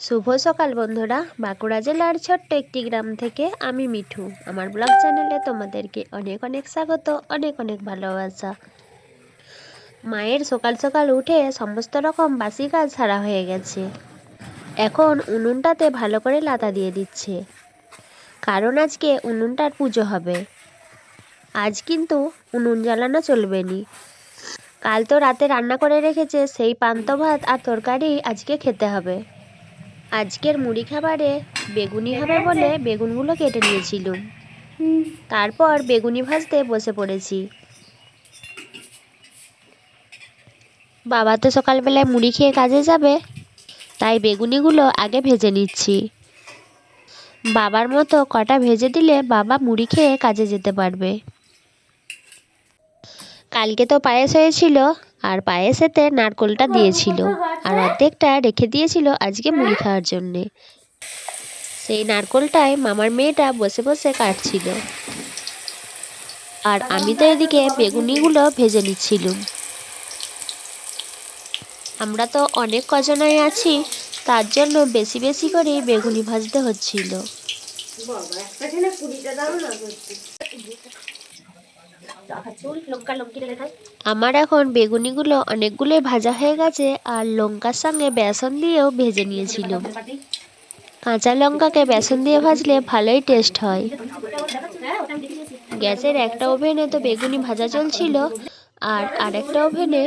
শুভ সকাল বন্ধুরা। বাঁকুড়া জেলার ছোট্ট একটি গ্রাম থেকে আমি মিঠু। আমার ব্লগ চ্যানেলে তোমাদেরকে অনেক অনেক স্বাগত, অনেক অনেক ভালোবাসা। মায়ের সকাল সকাল উঠে সমস্ত রকম বাসি কাজ সারা হয়ে গেছে। এখন উনুনটাতে ভালো করে লাতা দিয়ে দিচ্ছে। কারণ আজকে উনুনটার পুজো হবে। আজ কিন্তু উনুন জ্বালানো চলবে নি কাল তো রাতে রান্না করে রেখেছে সেই পান্ত ভাত আর তরকারি আজকে খেতে হবে। আজকের মুড়ি খাবারে বেগুনি হবে বলে বেগুনগুলো কেটে নিয়েছিলুম তারপর বেগুনি ভাজতে বসে পড়েছি। বাবা তো সকালবেলায় মুড়ি খেয়ে কাজে যাবে, তাই বেগুনিগুলো আগে ভেজে নিচ্ছি। বাবার মতো কটা ভেজে দিলে বাবা মুড়ি খেয়ে কাজে যেতে পারবে। কালকে তো পায়েস হয়েছিল আর পায়েসেতে নারকোলটা দিয়েছিল আর অর্ধেকটা রেখে দিয়েছিল আজকে মুড়ি খাওয়ার জন্যে। সেই নারকোলটাই মামার মেয়েটা বসে বসে কাটছিল। আর আমি তো এদিকে বেগুনিগুলো ভেজে নিচ্ছিলুম। আমরা তো অনেক কজনাই আছি, তার জন্য বেশি বেশি করে বেগুনি ভাজতে হচ্ছিল। আমার এখন বেগুনিগুলো অনেকগুলোই ভাজা হয়ে গেছে আর লঙ্কার সঙ্গে বেসন দিয়েও ভেজে নিয়েছিলাম। কাঁচা লঙ্কাকে বেসন দিয়ে ভাজলে ভালোই টেস্ট হয়। গ্যাসের একটা ওভেনে তো বেগুনি ভাজা চলছিল আর আরেকটা ওভেনে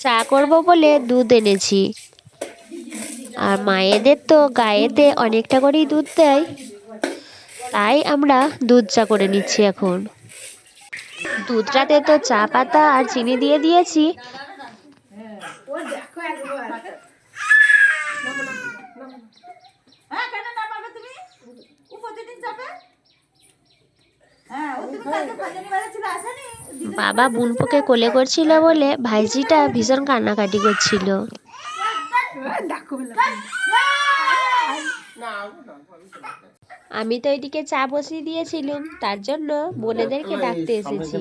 চা করব বলে দুধ এনেছি। আর মায়েদের তো গায়েতে অনেকটা করেই দুধ দেয়, তাই আমরা দুধ চা করে নিচ্ছি এখন। দুধটাতে তো চা পাতা আর চিনি দিয়ে দিয়েছি। হ্যাঁ হ্যাঁ বাবা বুনপোকে কোলে করছিল বলে ভাইজিটা ভীষণ কান্নাকাটি করছিল। আমি তো এদিকে চা বসিয়ে দিয়েছিলাম তার জন্য বোনেদেরকে ডাকতে এসেছি।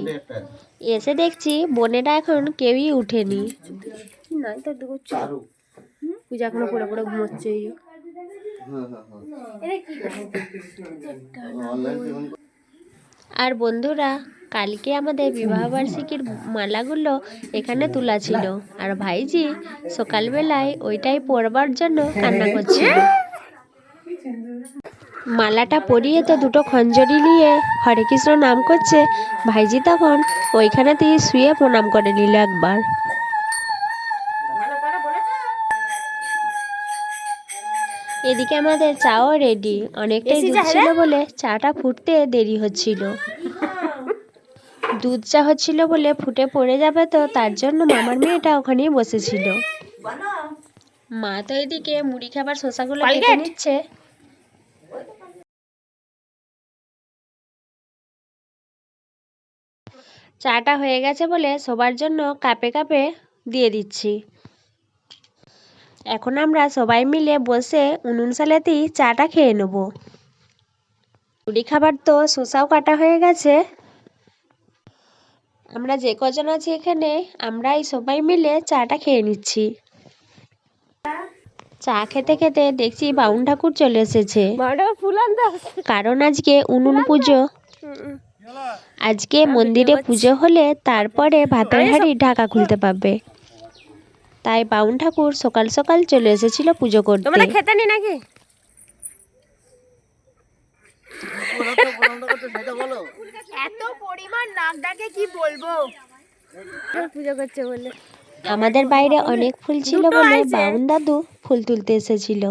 এসে দেখছি বোনেরা এখন কেউই উঠেনি। নয় তো পূজা এখনও পড়ে পড়ে ঘুমোচ্ছে আর বন্ধুরা কালকে আমাদের বিবাহবার্ষিকীর মালাগুলো এখানে তোলা ছিল। আর ভাইজি সকালবেলায় ওইটাই পরবার জন্য কান্না করছিল। মালাটা পরিয়ে তো দুটো খঞ্জরি নিয়ে হরে কৃষ্ণ নাম করছে ভাইজি তখন ওইখানে ওইখানেতেই শুয়ে প্রণাম করে নিল একবার। এদিকে আমাদের চাও রেডি অনেকটাই দুধ ছিল বলে চাটা ফুটতে দেরি হচ্ছিল। দুধ চা হচ্ছিল বলে ফুটে পড়ে যাবে তো তার জন্য মামার মেয়েটা ওখানেই বসেছিল। মা তো এদিকে মুড়ি খাবার শসাগুলো কেটে নিচ্ছে। চাটা হয়ে গেছে বলে সবার জন্য কাপে কাপে দিয়ে দিচ্ছি। এখন আমরা সবাই মিলে বসে উনুন সালেতেই চাটা খেয়ে নেব। মুড়ি খাবার তো শসাও কাটা হয়ে গেছে। আমরা যে কজন আছি এখানে আমরাই সবাই মিলে চাটা খেয়ে নিচ্ছি। চা খেতে খেতে দেখছি বাউন ঠাকুর চলে এসেছে। কারণ আজকে উনুন পুজো। আজকে মন্দিরে পুজো হলে তারপরে ভাতের হাঁড়ি ঢাকা খুলতে পারবে। তাই বাউন ঠাকুর সকাল সকাল চলে এসেছিল পুজো করতে। খেতে নি নাকি? এত পরিমাণ নাক ডাকে কি বলব? পুজো করছে বলে। আমাদের বাইরে অনেক ফুল ছিল বলে বাউন দাদু ফুল তুলতে এসেছিল।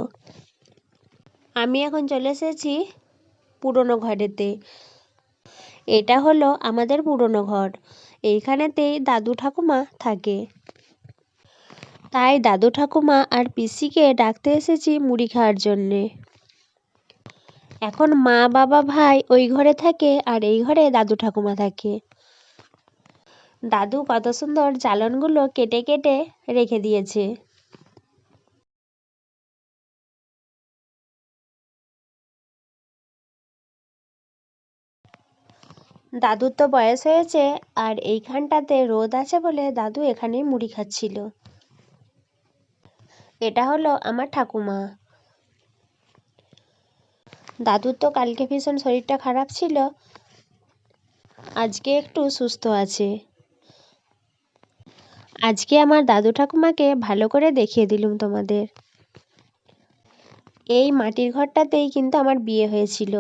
আমি এখন চলে এসেছি পুরনো ঘরেতে। এটা হলো আমাদের পুরনো ঘর। এইখানেতেই দাদু ঠাকুমা থাকে। তাই দাদু ঠাকুমা আর পিসিকে ডাকতে এসেছি মুড়ি খাওয়ার জন্যে। এখন মা, বাবা, ভাই ওই ঘরে থাকে আর এই ঘরে দাদু ঠাকুমা থাকে। দাদু কত সুন্দর জ্বালনগুলো কেটে কেটে রেখে দিয়েছে। দাদুর তো বয়স হয়েছে, আর এইখানটাতে রোদ আছে বলে দাদু এখানেই মুড়ি খাচ্ছিল। এটা হলো আমার ঠাকুমা। দাদুর তো কালকে ভীষণ শরীরটা খারাপ ছিল, আজকে একটু সুস্থ আছে। আজকে আমার দাদু ঠাকুমাকে ভালো করে দেখিয়ে দিলুম তোমাদের। এই মাটির ঘরটাতেই কিন্তু আমার বিয়ে হয়েছিল।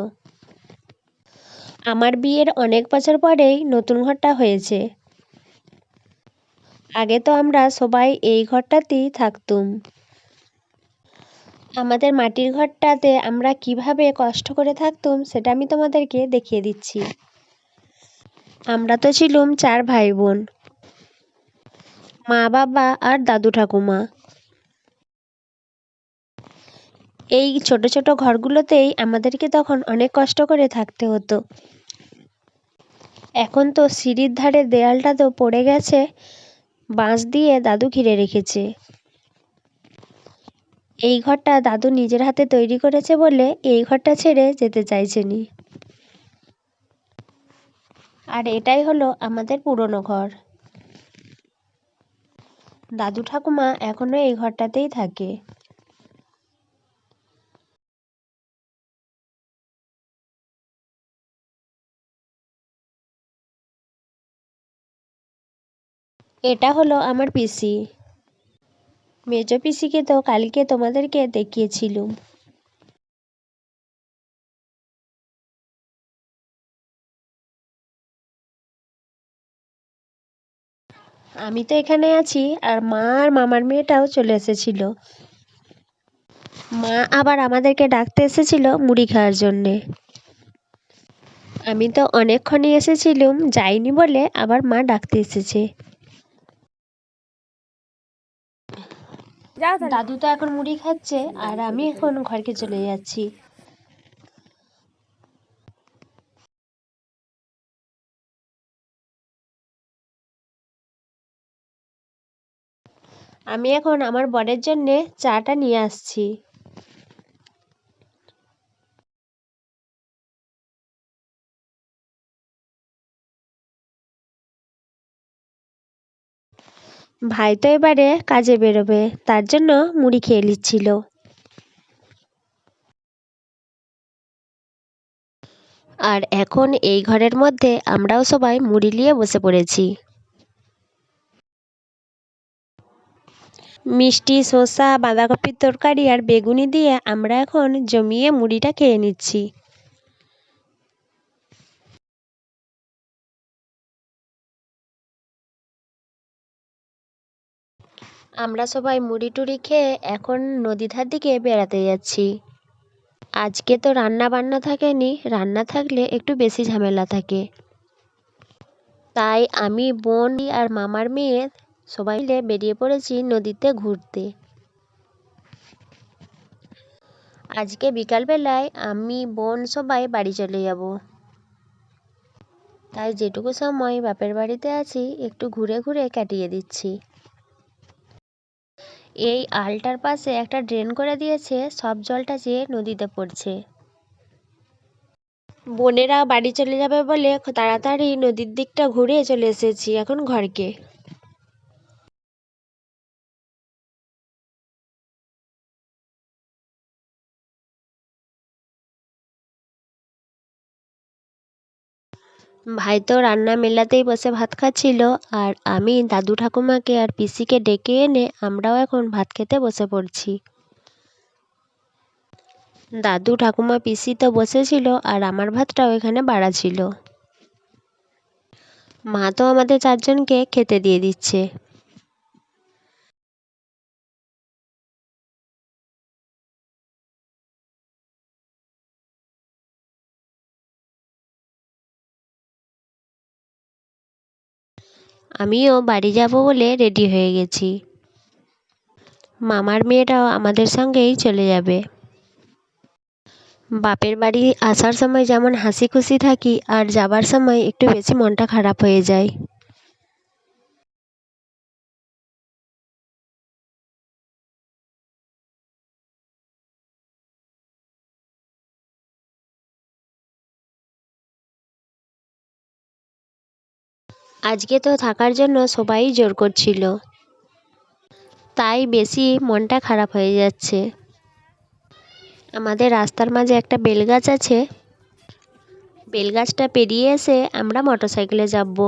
আমার বিয়ের অনেক বছর পরেই নতুন ঘরটা হয়েছে। আগে তো আমরা সবাই এই ঘরটাতেই থাকতুম। আমাদের মাটির ঘরটাতে আমরা কীভাবে কষ্ট করে থাকতুম সেটা আমি তোমাদেরকে দেখিয়ে দিচ্ছি। আমরা তো ছিলুম চার ভাই বোন মা বাবা আর দাদু ঠাকুমা এই ছোট ছোট ঘরগুলোতেই আমাদেরকে তখন অনেক কষ্ট করে থাকতে হতো। এখন তো সিঁড়ির ধারে দেয়ালটা তো পড়ে গেছে, বাঁশ দিয়ে দাদু ঘিরে রেখেছে। এই ঘরটা দাদু নিজের হাতে তৈরি করেছে বলে এই ঘরটা ছেড়ে যেতে চাইছেনি। আর এটাই হলো আমাদের পুরনো ঘর। দাদু ঠাকুমা এখনও এই ঘরটাতেই থাকে। এটা হলো আমার পিসি মেজো পিসিকে তো কালকে তোমাদেরকে দেখিয়েছিলুম। আমি তো এখানে আছি আর মা আর মামার মেয়েটাও চলে এসেছিল। মা আবার আমাদেরকে ডাকতে এসেছিল মুড়ি খাওয়ার জন্যে। আমি তো অনেকক্ষণই এসেছিলুম, যাইনি বলে আবার মা ডাকতে এসেছে। দাদু তো এখন মুড়ি খাচ্ছে, আর আমি এখন ঘরকে চলে যাচ্ছি। আমি এখন আমার বরের জন্যে চাটা নিয়ে আসছি। ভাই তো এবারে কাজে বেরোবে, তার জন্য মুড়ি খেয়ে নিচ্ছিল। আর এখন এই ঘরের মধ্যে আমরাও সবাই মুড়ি নিয়ে বসে পড়েছি। মিষ্টি, শসা, বাঁধাকপির তরকারি আর বেগুনি দিয়ে আমরা এখন জমিয়ে মুড়িটা খেয়ে নিচ্ছি। আমরা সবাই মুড়ি টুড়ি খেয়ে এখন নদী ধার দিকে বেড়াতে যাচ্ছি। আজকে তো রান্না বান্না থাকেনি, রান্না থাকলে একটু বেশি ঝামেলা থাকে। তাই আমি, বোন আর মামার মেয়ে সবাই মিলে বেরিয়ে পড়েছি নদীতে ঘুরতে। আজকে বিকালবেলায় আমি, বোন সবাই বাড়ি চলে যাব। তাই যেটুকু সময় বাপের বাড়িতে আছি, একটু ঘুরে ঘুরে কাটিয়ে দিচ্ছি। এই আলটার পাশে একটা ড্রেন করে দিয়েছে, সব জলটা যেয়ে নদীতে পড়ছে। বোনেরা বাড়ি চলে যাবে বলে তাড়াতাড়ি নদীর দিকটা ঘুরে চলে এসেছি এখন ঘরকে। ভাই তো রান্না মেলাতেই বসে ভাত খাচ্ছিল আর আমি দাদু ঠাকুমাকে আর পিসিকে ডেকে এনে আমরাও এখন ভাত খেতে বসে পড়ছি। দাদু ঠাকুমা পিসি তো বসেছিল আর আমার ভাতটাও এখানে বাড়া ছিল। মা তো আমাদের চারজনকে খেতে দিয়ে দিচ্ছে। আমিও বাড়ি যাব বলে রেডি হয়ে গেছি। মামার মেয়েটাও আমাদের সঙ্গেই চলে যাবে। বাপের বাড়ি আসার সময় যেমন হাসি খুশি থাকি আর যাবার সময় একটু বেশি মনটা খারাপ হয়ে যায়। আজকে তো থাকার জন্য সবাই জোর করছিল। তাই বেশি মনটা খারাপ হয়ে যাচ্ছে। আমাদের রাস্তার মাঝে একটা বেলগাছ আছে। বেলগাছটা পেরিয়ে এসে আমরা মোটর সাইকেলে যাব।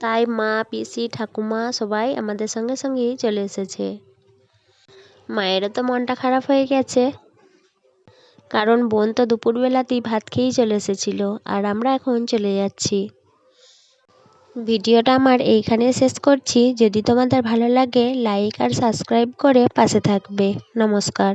তাই মা, পিসি, ঠাকুমা সবাই আমাদের সঙ্গে সঙ্গেই চলে এসেছে। মায়েরও তো মনটা খারাপ হয়ে গেছে। কারণ বোন তো দুপুরবেলাতেই ভাত খেয়েই চলে এসেছিল। আর আমরা এখন চলে যাচ্ছি। ভিডিওটা আমার এইখানে শেষ করছি। যদি তোমাদের ভালো লাগে লাইক আর সাবস্ক্রাইব করে পাশে থাকবে। নমস্কার।